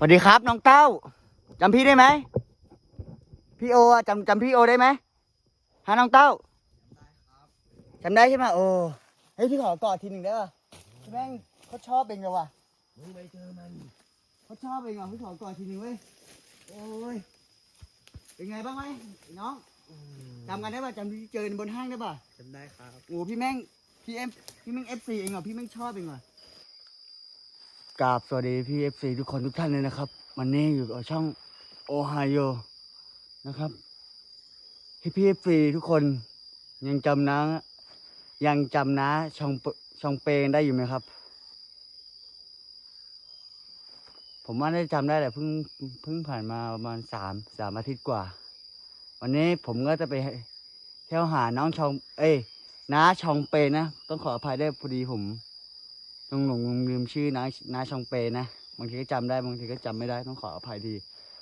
สวัสดีครับ น้องเต้าจำพี่ได้ไหมพี่โออะจำจำพี่โอได้ไหมฮะน้องเต้าจำได้ใช่ไหมโอ้เฮ้ยพี่ขอกอดทีหนึ่งได้ป่ะพี่แม่งเขาชอบเองเลยว่ะมึงไปเจอมันเขาชอบเองอะพี่ขอกอดทีหนึ่งเว้ยโอ้ยเป็นไงบ้างไหมไอ้น้องจำกันได้ป่ะจำที่เจอกันบนห้างได้ป่ะจำได้ครับโอ้พี่แม่งพี่เอ็มพี่แม่งเอฟซีเองเหรอพี่แม่งชอบเองเหรอ กราบสวัสดีพี่เอฟซีทุกคนทุกท่านเลยนะครับ วันนี้อยู่กับช่องโอไฮโอนะครับพี่พี่เอฟซีทุกคนยังจำนะยังจำนะช่องเปช่องเปงได้อยู่ไหมครับ ผมว่าได้จำได้แหละเพิ่งเพิ่งผ่านมาประมาณสามสามอาทิตย์กว่า วันนี้ผมก็จะไปเที่ยวหาน้องชอง เอ้ยน้าชองเปนะ ต้องขออภัยด้วยพอดีผม หลงหลงลืมชื่อน้าน้าชองเปนะ บางทีก็จำได้บางทีก็จำไม่ได้ต้องขออภัยดี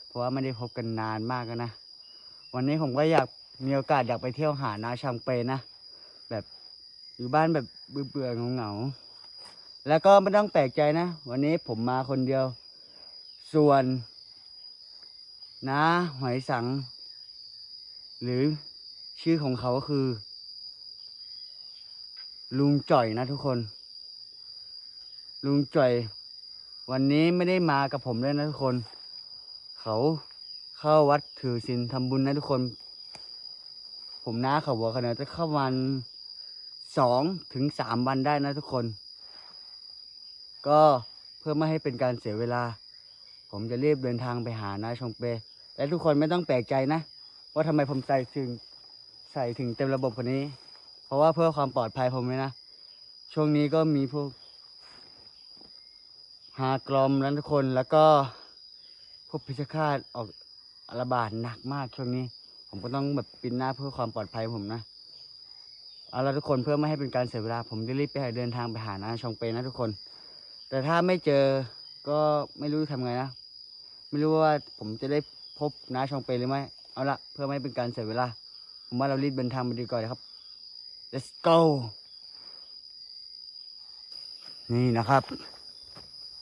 เพราะว่าไม่ได้พบกันนานมากนะ วันนี้ผมก็อยากมีโอกาสอยากไปเที่ยวหาน้าชองเปนะ แบบอยู่บ้านแบบเบื่อเบื่อๆเหงาๆแล้วก็ไม่ต้องแปลกใจนะ วันนี้ผมมาคนเดียว ส่วนน้าหอยสัง หรือชื่อของเขาก็คือ ลุงจ่อยนะทุกคน ลุงจ่อย วันนี้ไม่ได้มากับผมเลยนะทุกคน เขาเข้าวัดถือศีลทำบุญนะทุกคน ผมน้าเขาบอกขนาจะเข้าวันสองถึงสามวันได้นะทุกคน ก็เพื่อไม่ให้เป็นการเสียเวลา ผมจะรีบเดินทางไปหาน้าชงเป และทุกคนไม่ต้องแปลกใจนะ ว่าทำไมผมใส่ถึงใส่ถึงเต็มระบบคนนี้ เพราะว่าเพื่อความปลอดภัยผมเลยนะ ช่วงนี้ก็มีพวก หากลอมนั้นทุกคนแล้วก็พวกพิชฆาตออกระบาดหนักมากช่วงนี้ ผมก็ต้องแบบปิดหน้าเพื่อความปลอดภัยผมนะเอาละทุกคนเพื่อไม่ให้เป็นการเสียเวลา ผมจะรีบไปเดินทางไปหานาชองเปนะทุกคน แต่ถ้าไม่เจอก็ไม่รู้จะทำไงนะไม่รู้ว่าผมจะได้พบน้าชองเปหรือไม่เอาละเพื่อไม่ให้เป็นการเสียเวลา ผมว่าเรารีบเดินทางไปดีกว่านครับ let's go นี่นะครับ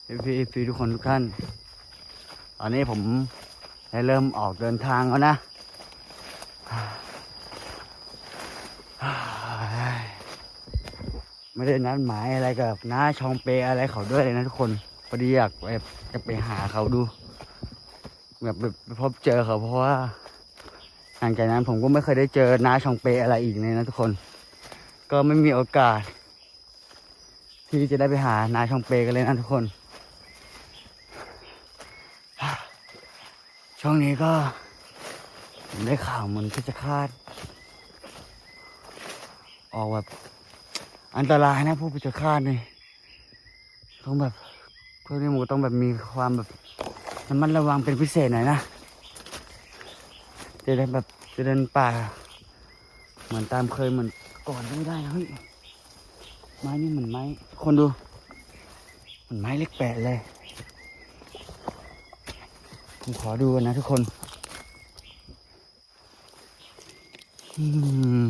พี่พี่ทุกคนทุกท่าน ตอนนี้ผมได้เริ่มออกเดินทางแล้วนะ ไม่ได้นัดหมายอะไรกับน้าชองเปอะไรเขาด้วยเลยนะทุกคนพอดีอยากแบบจะไปหาเขาดู แบบไปพบเจอเขาเพราะว่าหลังจากนั้นผมก็ไม่เคยได้เจอน้าชองเปอะไรอีกเลยนะทุกคน ก็ไม่มีโอกาส ที่จะได้ไปหาน้าชองเปกันเลยนะทุกคน ช่วงนี้ก็ผมได้ข่าวเหมันพิจคาตออกแบบอันตรายนะพวกพิจคาตนี่ต้องแบบพวกนี้หมูต้องแบบมีความแบบระมัดระวังเป็นพิเศษหน่อยนะจะได้แบบจะเดินป่า เหมือนตามเคยเหมือนก่อนไม่ได้นะเฮ้ยไม้นี่เหมือนไม้คนดูเหมือนไม้เล็กแปดเลย ผมขอดูกันนะทุกคนอืม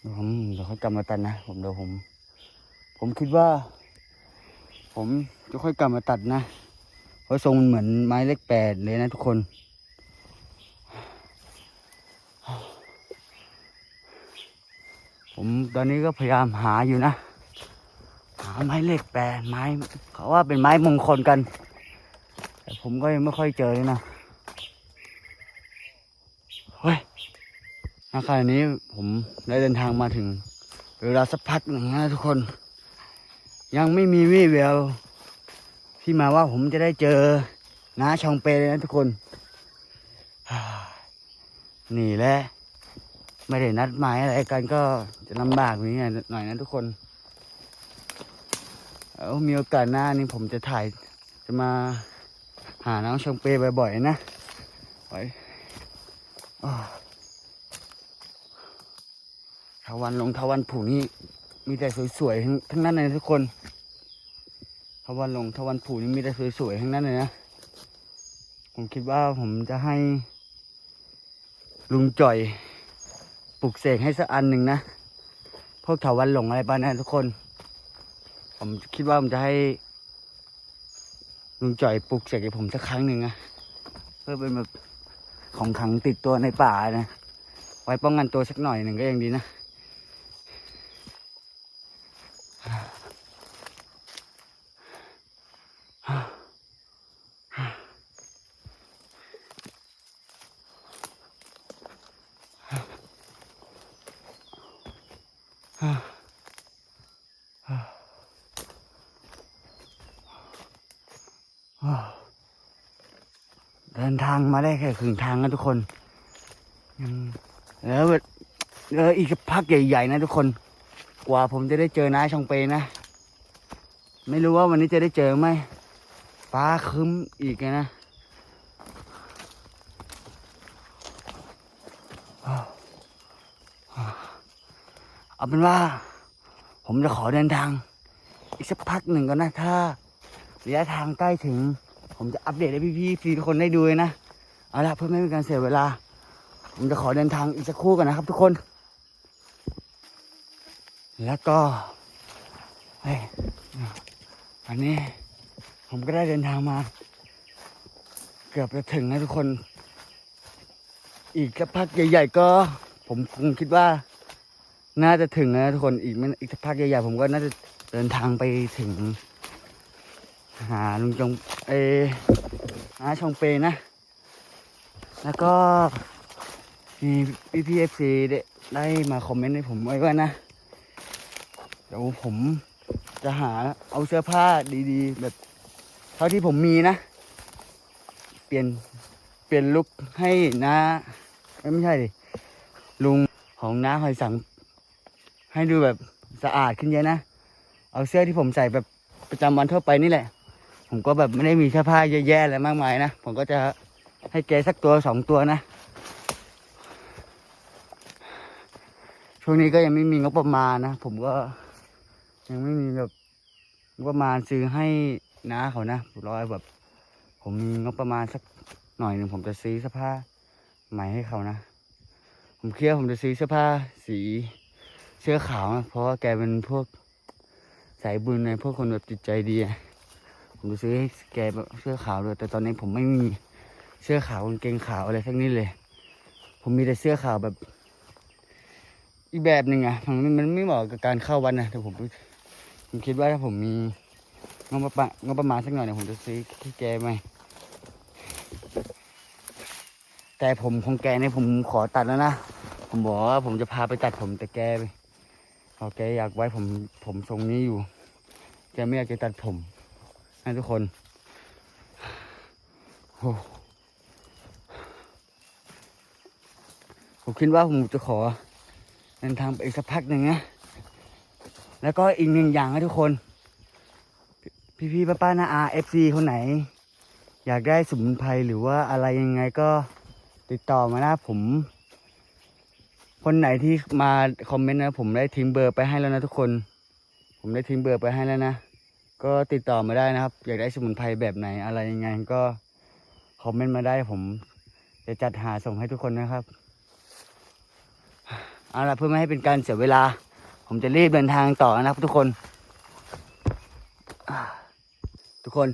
เดี๋ยวผมเดี๋ยวเขากลับมาตัดนะ ผมเดี๋ยวผม ผมคิดว่า ผมจะค่อยกลับมาตัดนะเพราะทรงมันเหมือนไม้เล็กแปดเลยนะทุกคนผมตอนนี้ก็พยายามหาอยู่นะ ไม้เหล็กแปดไม้เขาว่าเป็นไม้มงคลกัน แต่ผมก็ยังไม่ค่อยเจอเลยนะเฮ้ยณขณะนี้ผมได้เดินทางมาถึงเวลาสักพักหนึ่งนะทุกคน ยังไม่มีวี่แววที่มาว่าผมจะได้เจอน้าชองเปเลยนะทุกคนนี่แหละไม่ได้นัดหมายอะไรกันก็จะลำบากนิดหน่อยนะทุกคน เอามีโอกาสหน้านี่ผมจะถ่ายจะมาหาน้องชงเปบ่อยๆนะไว้ทาวันลงทาวันผูนี่มีแต่สวยๆทั้งทั้งนั้นเลยทุกคนทาวันลงทาวันผูนี่มีแต่สวยๆทั้งนั้นเลยนะผมคิดว่าผมจะให้ ลุงจ่อยปลุกเสกให้สักอันหนึ่งนะพวกเถาวันหลงอะไรบ้างนะทุกคน ผมคิดว่าผมจะให้ลุงจ่อยปลุกเสกให้ผมสักครั้งหนึ่งนะเพื่อเป็นแบบของขังติดตัวในป่านะ ไว้ป้องกันตัวสักหน่อยหนึ่งก็ยังดีนะ เดินทางมาได้แค่ครึ่งทางนะทุกคนยังแล้วเอออีกสักพักใหญ่ๆนะทุกคน กว่าผมจะได้เจอน้าชองเปนะ ไม่รู้ว่าวันนี้จะได้เจอไหมฟ้าคึ้มอีกนะเอาเป็นว่า ผมจะขอเดินทาง อีกสักพักหนึ่งก่อนนะถ้า ระยะทางใกล้ถึง ผมจะอัปเดตให้พี่ๆฟีทุกคนได้ดูนะ เอาละเพื่อไม่เป็นการเสียเวลา ผมจะขอเดินทางอีกสักครู่กันนะครับ ทุกคน แล้วก็เฮ้ยอันนี้ผมก็ได้เดินทางมา เกือบจะถึงนะทุกคน อีกสักพักใหญ่ๆก็ ผมคงคิดว่า น่าจะถึงนะทุกคนอีกไม่อีกสักพักใหญ่ๆผมก็น่าจะเดินทางไปถึง หาลุงจงเอหาชองเปนะ แล้วก็มีพี่พีเอฟซีได้มาคอมเมนต์ให้ผมไว้ว่านะ เดี๋ยวผมจะหาเอาเสื้อผ้าดีๆ แบบเท่าที่ผมมีนะ เปลี่ยนเปลี่ยนลุคให้นะเอ้ยไม่ใช่ดิลุงของน้าหอยสัง ให้ดูแบบสะอาดขึ้นเยอะนะ เอาเสื้อที่ผมใส่แบบประจำวันทั่วไปนี่แหละ ผมก็แบบไม่ได้มีเสื้อผ้าเยอะแยะอะไรมากมายนะ ผมก็จะให้แกสักตัวสองตัวนะ ช่วงนี้ก็ยังไม่มีงบประมาณนะ ผมก็ยังไม่มีแบบงบประมาณซื้อให้น้าเขานะรอยแบบ ผมมีงบประมาณสักหน่อยหนึ่งผมจะซื้อเสื้อผ้าใหม่ให้เขานะ ผมเครียดผมจะซื้อเสื้อผ้าสีเสื้อขาวนะเพราะว่าแกเป็นพวกสายบุญในพวกคนแบบจิตใจดีอะ ผมจะซื้อให้แกเสื้อขาวเลยแต่ตอนนี้ผมไม่มีเสื้อขาวกางเกงขาวอะไรทั้งนี้เลย ผมมีแต่เสื้อขาวแบบ อีกแบบหนึ่งอะมันมันไม่เหมาะกับการเข้าวัดนะแต่ผมผมคิดว่าถ้าผมมีงบประมาณงบประมาณสักหน่อยเนี่ยผมจะซื้อให้แกไหมแต่ผมของแกเนี่ยผมขอตัดแล้วนะผมบอกว่าผมจะพาไปตัดผมแต่แกไปพอแกอยากไว้ผมผมทรงนี้อยู่แกไม่อยากจะตัดผม ให้ทุกคนโอ้ผมคิดว่าผมจะขอเดินทางไปอีกสักพักหนึ่งนะ แล้วก็อีกหนึ่งอย่างนะทุกคน พี่พี่ป้าป้านาอาเอฟซีคนไหน อยากได้สมุนไพรหรือว่าอะไรยังไงก็ติดต่อมานะผม คนไหนที่มาคอมเมนต์นะ ผมได้ทิ้งเบอร์ไปให้แล้วนะทุกคน ผมได้ทิ้งเบอร์ไปให้แล้วนะ ก็ติดต่อมาได้นะครับ อยากได้สมุนไพรแบบไหนอะไรยังไงก็คอมเมนต์มาได้ผม จะจัดหาส่งให้ทุกคนนะครับเอาละเพื่อไม่ให้เป็นการเสียเวลา ผมจะรีบเดินทางต่อนะครับทุกคน ทุกคน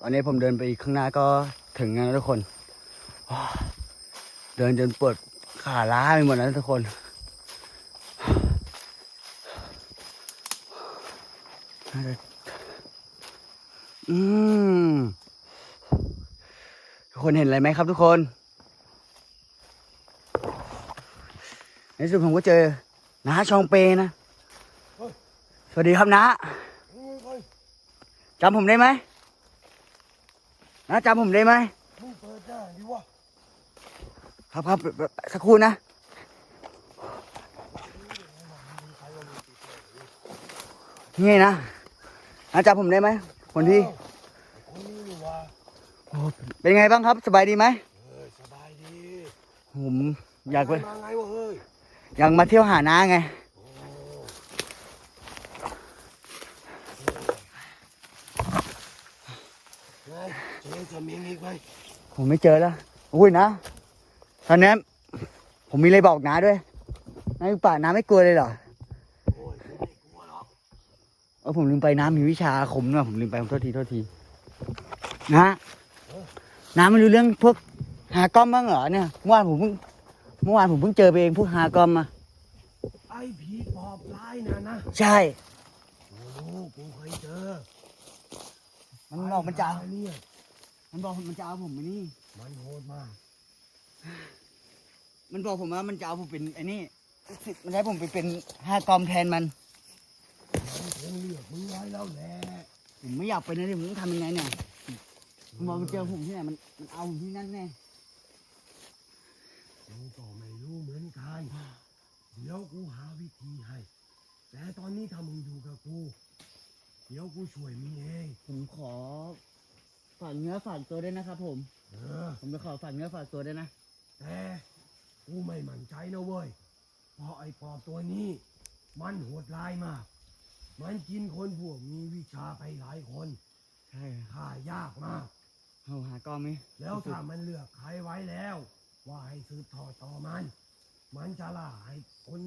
ตอนนี้ผมเดินไปอีกข้างหน้าก็ถึงแล้วทุกคน เดินจนปวดขาล้าไปหมดแล้วทุกคนน่าจะ อืมทุกคนเห็นอะไรไหมครับทุกคน ในสุดผมก็เจอน้าชองเปนะ สวัสดีครับน้าจำผมได้ไหมน้าจำผมได้ไหมมึงเปิดหน้าดิวะครับครับสักครู่นะนี่นะน้าจำผมได้ไหม คนที่คนนี้นี่วะโอ้เป็นไงบ้างครับ สบายดีไหมเออสบายดีผมอยากไปมาไงวะเฮ้ยอยากมาเที่ยวหาน้าไงเจอจะมีอีกไหมผมไม่เจอแล้วอุ้ยนะตอนนี้ผมมีอะไรบอกน้าด้วยน้ายป่าน้าไม่กลัวเลยเหรอ โอ้ยไม่กลัวหรอก เออผมลืมไปน้ามีวิชาอาคมด้วยผมลืมไปขอโทษทีโทษที นะน้าไม่รู้เรื่องพวกหากล้อมบ้างเหรอเนี่ยเมื่อวานผมเพิ่งเมื่อวานผมเพิ่งเจอไปเองพวกหากล้อมมาไอ้ผีปอบร้ายนะนะใช่โอ้กูเคยเจอ มันบอกมันจะเอาไอ้เนี่ยมันบอกมันจะเอาผมไปนี่มันโหดมาก มันบอกผมว่ามันจะเอาผมเป็นไอ้นี่มันให้ผมไปเป็นห้ากอมแทนมันมัน คงเลือกมึงไว้แล้วแหละผมไม่อยากเป็นนะดิผมต้องทำยังไงเนี่ยมันบอกมันเจอผมที่ไหนมันมันเอาผมที่นั่นแน่กูก็ไม่รู้เหมือนกัน เดี๋ยวกูหาวิธีให้ แต่ตอนนี้ถ้ามึงอยู่กับกู เดี๋ยวกูช่วยมึงเอง ผมขอฝากเนื้อฝากตัวด้วยนะครับ ผม เออ ผมจะขอฝากเนื้อฝากตัวด้วยนะ แต่กูไม่มั่นใจนะเว้ย เพราะไอ้ปอบตัวนี้ มันโหดร้ายมาก มันกินคนพวกมีวิชาไปหลายคนใช่ฆ่ายากมาก เอาหากอมไหมแล้วถ้ามันเลือกใครไว้แล้ว ว่าให้สืบทอดต่อมัน มันจะล่าให้คน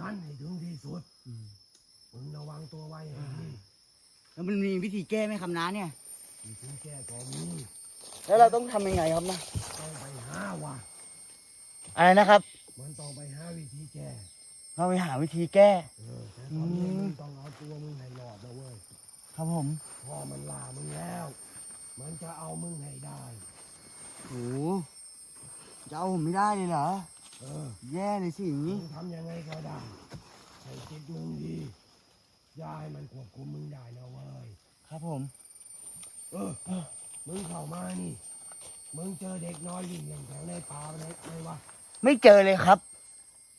นั้นให้ถึงที่สุดอืมมึงระวังตัวไว้ให้ดีแล้วมันมีวิธีแก้ไหมคำน้าเนี่ยวิธีแก้ก็มีแล้วเราต้องทำยังไงครับนะต้องไปหาว่าอะไรนะครับ มันต้องไปหาวิธีแก้ เราไปหาวิธีแก้เออแต่ตอนนี้อืม มึงต้องเอาตัวมึงให้รอดนะเว้ยครับผมพอมันล่ามึงแล้ว มันจะเอามึงให้ได้โอ้โหจะเอาผมไม่ได้เลยเหรอ เออ แย่เลยสิอย่างมึนี้ งทำยังไงก็ได้ให้จิตมึงดี อย่าให้มันควบคุมมึงได้นะเว้ย ครับผม เออ มึงเข้ามานี่ มึงเจอเด็กน้อยวิ่งเล่นแถวในป่าไหนไหมวะ ไม่เจอเลยครับ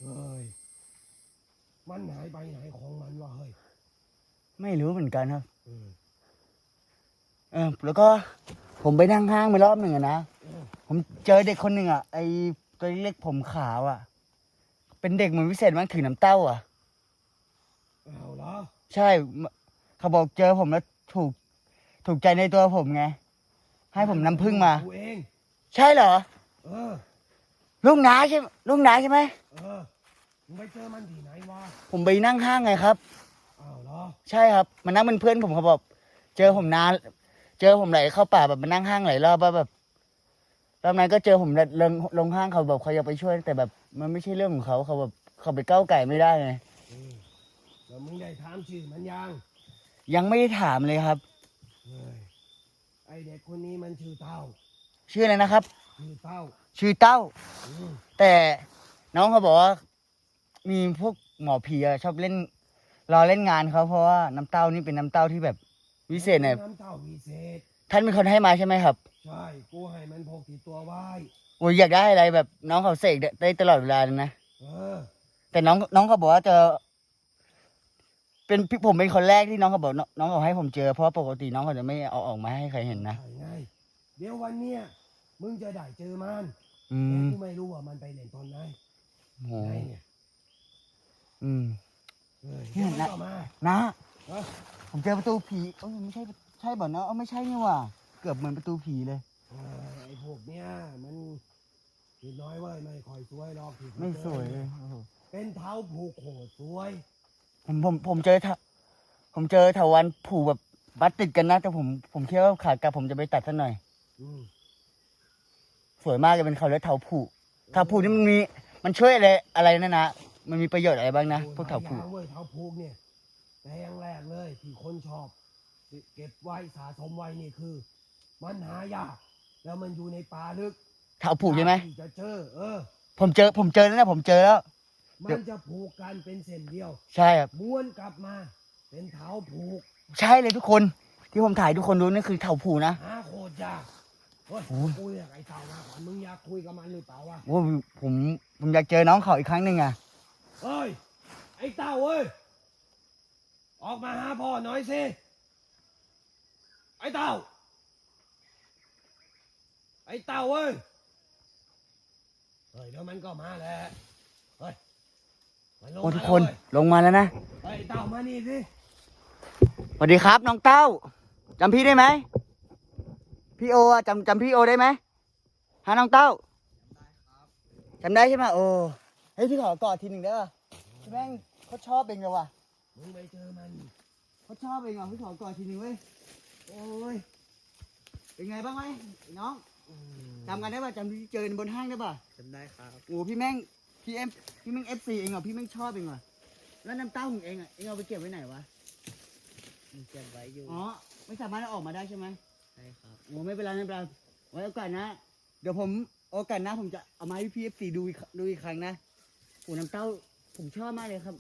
เฮ้ย มันหายไปไหนของมันวะเฮ้ยไม่รู้เหมือนกันครับเออเออแล้วก็ผมไปนั่งห้างไปรอบหนึ่งอะนะเออผมเจอเด็กคนหนึ่งอะไอตัวเล็กผมขาวอะเป็นเด็กเหมือนวิเศษมากถือน้ำเต้าอะเอาเหรอใช่เขาบอกเจอผมแล้วถูก ถูกใจในตัวผมไง ให้ผมน้ำผึ้งมา กูเอง ใช่เหรอ เออลูกน้าใช่ลูกน้าใช่ไหมเออมึง ไปเจอมันที่ไหนวะผมไปนั่งห้างไงครับเอาเหรอใช่ครับมันนั่งเป็นเพื่อนผมเขาบอกเจอผมนาน เจอผมไหลเข้าป่าแบบมานั่งห้างหลายรอบว่าแบบรอบนั้นก็เจอผมลงลงห้างเขาแบบเขาอยากไปช่วย แต่แบบมันไม่ใช่เรื่องของเขาเขาแบบเขาไปก้าวไก่ไม่ได้ไงเออแล้วมึงได้ถามชื่อมันยังยังไม่ได้ถามเลยครับ เฮ้ยไอเด็กคนนี้มันชื่อเต้าชื่ออะไรนะครับ ชื่อเต้าชื่อเต้า อืมแต่น้องเขาบอกว่า มีพวกหมอผีอะชอบเล่นรอเล่นงานเขาเพราะว่าน้ำเต้านี่เป็นน้ำเต้าที่แบบวิเศษเนี่ยน้ำเต้าวิเศษ ท่านเป็นคนให้มาใช่ไหมครับ ใช่ กูให้มันพกติดตัวไว้โอ้ยอยากได้อะไรแบบน้องเขาเสกได้ตลอดเวลาเลยนะเออ แต่น้องน้องเขาบอกว่าจะเป็นพี่ผมเป็นคนแรกที่น้องเขาบอกน้องน้องเขาให้ผมเจอเพราะปกติน้องเขาจะไม่เอาออกมาให้ใครเห็นนะใช่ไงเดี๋ยววันเนี้ยมึงจะได้เจอมันอืแต่มกูไม่รู้ว่ามันไปเล่นตอนไหนโหไหนเนี่ย อืมเฮ้ยเนี่เดี๋ยยวมันนะก็มา นะเอ้ย ผมเจอประตูผีเอ้ยไม่ใช่ใช่บ่เนาะเอ้าไม่ใช่นี่หว่า เกือบเหมือนประตูผีเลย เออไอ้พวกเนี้ยมันนิดน้อยเว้ยไม่ค่อยสวยหรอกที่กูไม่จอสวยเลยโอ้โหเป็นเท้าผูกโขดสวย ผมผมผมเจอถาผมเจอถาวันผูแบบบัดติดกันนะแต่ผมผมคิดว่าขากลับผมจะไปตัดซะหน่อย อืมสวยมากเลยเป็นเขาเรียกเถาผูเถาผูนี่มันมีมันช่วยอะไรอะไรนะนะ มันมีประโยชน์อะไรบ้างนะโอ้ยพวกเถาผูหลยอย่งเว้ยเท้าผูกเนี่ยแต่อย่างแรกเลยที่คนชอบเก็บไว้สะสมไว้นี่คือ มันหายาก แล้วมันอยู่ในป่าลึกเถาผูใช่ไหมที่จะเจอ เออ ผมเจอ ผมเจอแล้วนะผมเจอแล้ว มันจะผูกกันเป็นเส้นเดียว ใช่ครับม้วนกลับมา เป็นเท้าผูก ใช่เลยทุกคน ที่ผมถ่ายทุกคนดูนั่นคือเถาผูนะหาโคตรยากเฮ้ยโอ้ยกูอยากไอ้เต่ามาก่อนมึงอยากคุยกับมันหรือเปล่าวะโอ้ยผมผมอยากเจอน้องเขาอีกครั้งหนึ่งอะ เฮ้ย ไอ้เต่าเอ้ย ออกมาหาพ่อหน่อยสิ ไอ้เต่าไอ้เต่าเอ้ย เฮ้ยเดี๋ยวมันก็มาแหละเฮ้ยมันลงโอ้มาทุกแล้วคนเว้ยลงมาแล้วนะเฮ้ยไอ้เต่ามานี่สิ สวัสดีครับน้องเต้าจำพี่ได้ไหมพี่โออะจำจำพี่โอได้ไหมฮะน้องเต้าจำได้ใช่ไหมโอ้ เฮ้ยพี่ขอกอดทีหนึ่งได้ป่ะพี่แม่งเขาชอบเองเลยว่ะมึงไปเจอมันเขาชอบเองอะพี่ขอกอดทีหนึ่งเว้ยโอ้ยเป็นไงบ้างไหมไอ้น้องจำกันได้ป่ะจำที่เจอกันบนห้างได้ป่ะจำได้ครับโอ้พี่แม่งพี่เอ็มพี่แม่งเอฟซีเองเหรอพี่แม่งชอบเองเหรอแล้วน้ำเต้าของเองอะเองเอาไปเก็บไว้ไหนวะมีเก็บไว้อยู่อ๋อไม่สามารถเอาออกมาได้ใช่ไหมใช่ครับโอ้ไม่เป็นไรไม่เป็นไรไว้โอกาสนะ เดี๋ยวผมโอกาสหนะผมจะเอามาให้พี่เอฟซีดูอีกดูอีกครั้งนะ โอ้น้ำเต้าผมชอบมากเลยครับ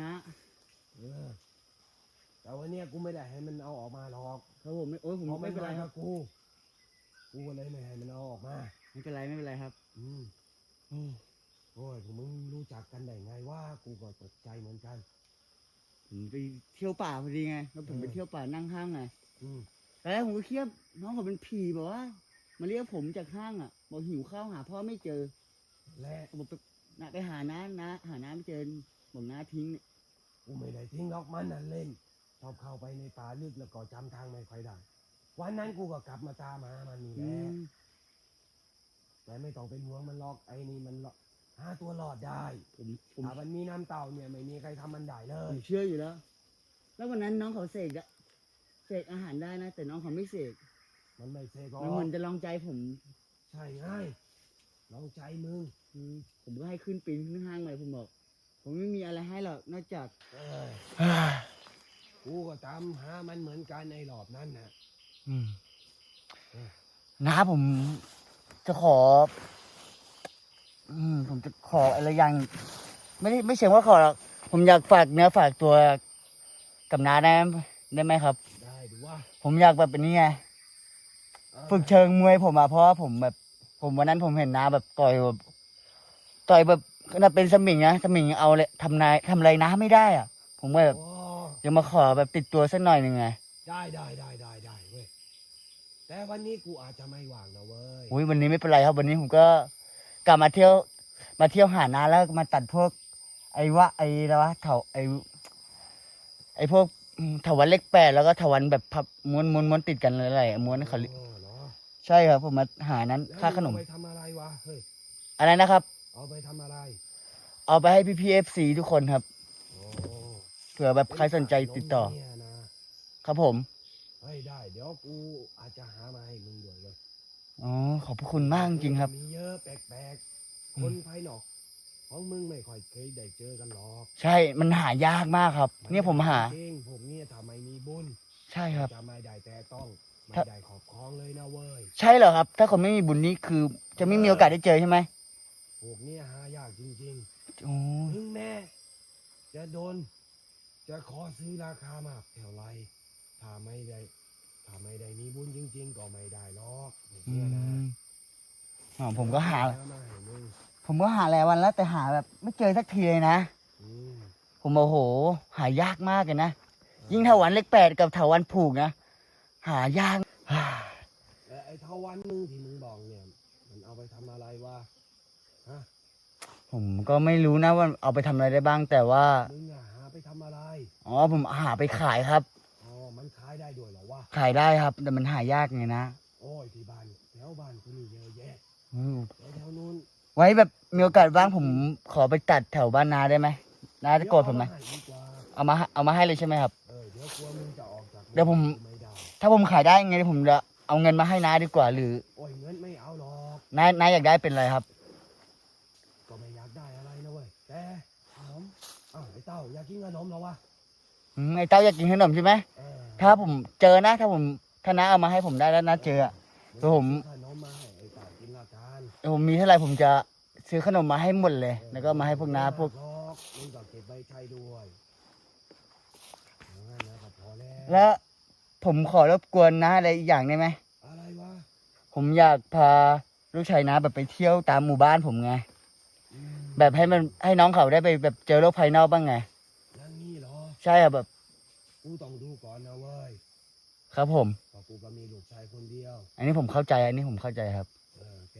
นะเออแต่วันเนี้ยกูไม่ได้ให้มันเอาออกมาหรอกครับผมไม่โอ้ยผมเพราะไม่เป็นไรครับกับกู กูก็เลยไม่ให้มันเอาออกมา ไม่เป็นไรไม่เป็นไรครับอืมอืมโอ้ยพวกมึงรู้จักกันได้ไงว่ากูก็ตกใจเหมือนกัน ผมไปเที่ยวป่าพอดีไงแล้วผมไปเออเที่ยวป่านั่งห้างไงอืมตอนแรกผมก็เครียดน้องเขาเป็นผีบอกว่ามาเรียกผมจากห้างอะ บอกหิวข้าวหาพ่อไม่เจอและผมไป นะไปหาน้านะหาน้าไม่เจอบอกน้าทิ้ง กูไม่ได้ทิ้งหรอกมันน่ะเล่น ชอบเข้าไปในป่าลึกแล้วก็จำทางไม่ค่อยได้ วันนั้นกูก็กลับมาตามหามันนี่แหอืละมแต่ไม่ต้องเป็นห่วงมันหรอกไอ้นี่มันหรอกหาตัวรอดได้ผมผมถ้ามันมีน้ำเต่าเนี่ยไม่มีใครทำมันได้เลผย มเชื่ออยู่แล้ว แล้ววันนั้นน้องเขาเสกอะเสกอาหารได้นะ แต่น้องเขาไม่เสกมันไม่เซกอมันเหมือนจะลองใจผม ใช่ง่ายลองใจมึงอืม ผมก็ให้ขึ้นปีนขึ้นห้างไปผมบอก ผมไม่มีอะไรให้หรอกนอกจากเออกูก็ตามหามันเหมือนกันในรอบนั้นนะอืมเออน้าผมจะขอ อืม ผมจะขออะไรอย่าง ไม่ได้ไม่เชิงว่าขอหรอกผมอยากฝากเนื้อฝากตัวกับน้าได้ได้ไหมครับ ได้ดูว่าผมอยากแบบเป็นนี่ไงฝึกเชิงมวยผมอะเพราะว่าผมแบบ ผมวันนั้นผมเห็นน้าแบบต่อยแบบ ต่อยแบบขนาดเป็นสมิงนะสมิงยังเอาเลยทำนายทำอะไรน้าไม่ได้อะ ผมก็แบบโอ้จะมาขอแบบติดตัวสักหน่อยหนึ่งไงได้ได้ได้ได้ได้เว้ยแต่วันนี้กูอาจจะไม่ว่างนะเว้ยอุ้ยวันนี้ไม่เป็นไรครับวันนี้ผมก็ กลับมาเที่ยว มาเที่ยวหาน้าแล้วมาตัดพวก ไอ้ว่าไอ้อะไรวะเถาไอ้ไอ้พวกอืมเถาวันเล็กแปดแล้วก็เถาวันแบบพับม้วนม้วนม้วนติดกันอะไรๆม้วนเขาเรียกอ๋อเหรอใช่ครับผมมาหานั้นแล้วค่าขนมเอาไปทำอะไรวะเฮ้ยอะไรนะครับ เอาไปทำอะไรเอาไปให้พี่พีเอฟซีทุกคนครับโอ้เผื่อแบบใครสนใจติดต่อเนี่ยนะครับผม เฮ้ยได้ เดี๋ยวกูอาจจะหามาให้มึงด้วยเลยอ๋อ ขอบพระคุณมากจริงๆครับ มีเยอะแปลกอืๆ ม คนภายนอก ของมึงไม่ค่อยเคยได้เจอกันหรอกใช่มันหายากมากครับ เนี่ยผมหา จริงพวกเนี้ยทำไมมีบุญใช่ครับ จะไม่ได้แต่ต้อง ไม่ถ้า ได้ขอบครองเลยนะเว้ย ใช่เหรอครับ ถ้าคนไม่มีบุญนี้คือจะไม่มีโอกาสได้เจอใช่ไหม พวกเนี้ยหายากจริงโอ้ๆถึงแม้จะโดน จะขอซื้อราคามากเท่าไรถ้าไม่ได้ถ้าไม่ได้มีบุญจริง ๆ ก็ไม่ได้หรอกพวกอืเนี้ยนะมอ๋อผมก็หา มาให้มึงผมก็หาหลายวันแล้วแต่หาแบบไม่เจอสักทีเลยนะ อืมผมโอ้โห หายากมากเลยนะ ยิ่งเถาวันเล็กแปดกับเถาวันผูกนะ หายากแล้วไอ้เท่าวันหนึงที่มึงบอกเนี่ย มันเอาไปทำอะไรวะฮะ ผมก็ไม่รู้นะว่าเอาไปทำอะไรได้บ้าง แต่ว่า มึงอะหาไปทำอะไรอ๋อผมหาไปขายครับ อ๋อมันขายได้ด้วยเหรอวะขายได้ครับ แต่มันหายากไงนะโอ้ยที่บ้านแถวบ้านกูนี่เยอะแยะอืมแล้วแถวนู้นไว้แบบมีโอกาสว่างผมขอไปตัดแถวบ้านนาได้ไหมนาจะโกรธผมไหมเดี๋ยวเอาาให้ดีกว่าเอามาให้เอามาให้เลยใช่ไหมครับ เออเดี๋ยวกลัวมึงจะออกจากเดี๋ยวผม ไม่ได้ถ้าผมขายได้ไงผมจะเอาเงินมาให้น้าดีกว่าหรือโอ้ยเงินไม่เอาหรอกน้าน้าอยากได้เป็นอะไรครับ ก็ไม่อยากได้อะไรนะเว้ย แต่ขนมอ้าวไอ้เต้าอยากกินขนมเหรอวะอืมไอ้เต้าอยากกินขนมใช่ไหมเออถ้าผมเจอนะ ถ้าผมถ้าน้าเอามาให้ผมได้แล้วน้าเจออะ เดี๋ยวผมซื้อขนมมาให้ไอ้เต้ากินละกันเดี๋ยวผมมีเท่าไหร่ผมจะซื้อขนมมาให้หมดเลย แล้วก็มาให้พวกน้าพวกไม่มากหรอกมึงก็เก็บไว้ใช้ด้วยเอางั้นนะก็พอแล้วแล้วผมขอรบกวนน้าอะไรอีกอย่างได้ไหม อะไรวะผมอยากพาลูกชายน้าแบบไปเที่ยวตามหมู่บ้านผมไงอืม แบบให้มันให้น้องเขาได้ไปแบบเจอโลกภายนอกบ้างไงอย่างนี้เหรอ ใช่อะแบบกูต้องดูก่อนนะเว้ยครับผม เพราะกูก็มีลูกชายคนเดียว อันนี้ผมเข้าใจอันนี้ผมเข้าใจครับ เออแก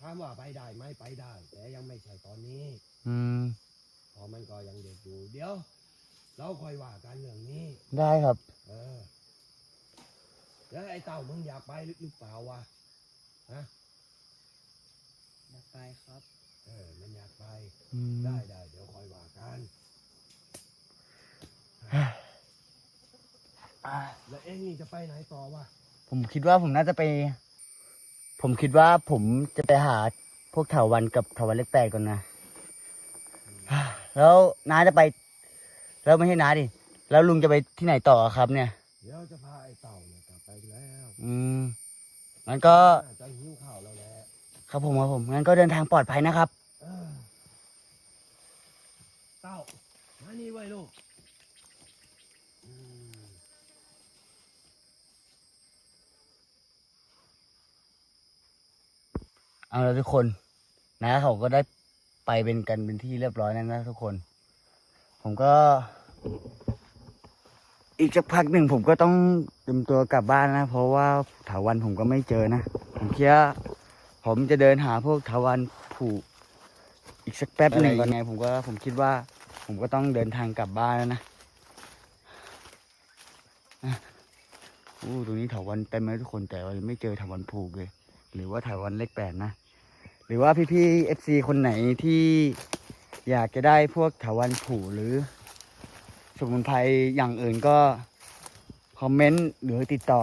ถามว่าไปได้ไหมไปได้ แต่ยังไม่ใช่ตอนนี้อืม เพอมันก็ยังเด็กอยู่ เดี๋ยว เราค่อยว่ากันเรื่องนี้ ได้ครับ เออแล้วไอ้เต่ามึงอยากไปหรือเปล่าวะ ฮะ อยากไปครับ เออ มันอยากไป อืมได้ได้เดี๋ยวค่อยว่ากันอ่าแล้วเอ็งนี่จะไปไหนต่อวะผมคิดว่าผมน่าจะไป ผมคิดว่าผมจะไปหาพวกเถาวันกับเถาวันเล็กแปดก่อนนะแล้วน้าจะไป แล้วไม่ใช่น้าดิ แล้วลุงจะไปที่ไหนต่อครับ เนี่ย เดี๋ยวจะพาไอ้เต่าเนี่ยกลับไปแล้วอืมงั้นก็น่าจะหิวข้ ครับผมครับผมงั้นก็เดินทางปลอดภัยนะครับ เออเต่ามานี่ไว้ลูกอืมเอาละทุกคนนะเขาก็ได้ไปเป็นกันเป็นที่เรียบร้อยแล้วนะทุกคน ผมก็ อีกสักพักหนึ่งผมก็ต้องเตรียมตัวกลับบ้านนะ เพราะว่าถาวันผมก็ไม่เจอนะ ผมคิดว่า ผมจะเดินหาพวกถาวันผูกอีกสักแป๊บหนึ่งก่อนไง ผมก็ผมคิดว่า ผมก็ต้องเดินทางกลับบ้านแล้วนะอะอู้ตรงนี้ถาวันเต็มเลยทุกคนแต่ว่ายังไม่เจอถาวันผูกเลย หรือว่าถาวันเลขแปดนะ หรือว่าพี่ๆเอฟซีคนไหนที่อยากจะได้พวกถาวันผูหรือสมุนไพรอย่างอื่นก็คอมเมนต์หรือติดต่อ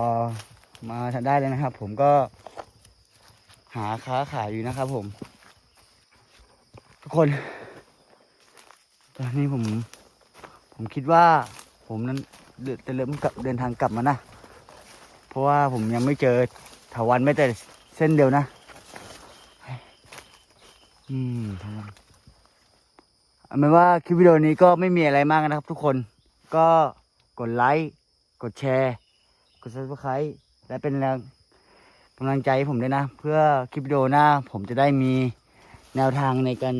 มาทางได้เลยนะครับ ผมก็ หาค้าขายอยู่นะครับผม ทุกคน ตอนนี้ผม ผมคิดว่า ผมนั้นจะเริ่มกลับเดินทางกลับมานะ เพราะว่าผมยังไม่เจอถาวันไม่แต่เส้นเดียวนะ อืมถาวันเอาเป็นว่าคลิปวิดีโอนี้ก็ไม่มีอะไรมากนะครับ ทุกคน ก็กดไลค์ กดแชร์ กด subscribe และเป็นแรงำลังใจให้ผมด้วยนะ เพื่อคลิปวิดีโอหน้า ผมจะได้มีแนวทางในการ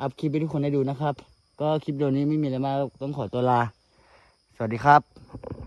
อัพคลิปให้ทุกคนได้ดูนะครับ ก็คลิปวิดีโอนี้ไม่มีอะไรมากต้องขอตัวลา สวัสดีครับ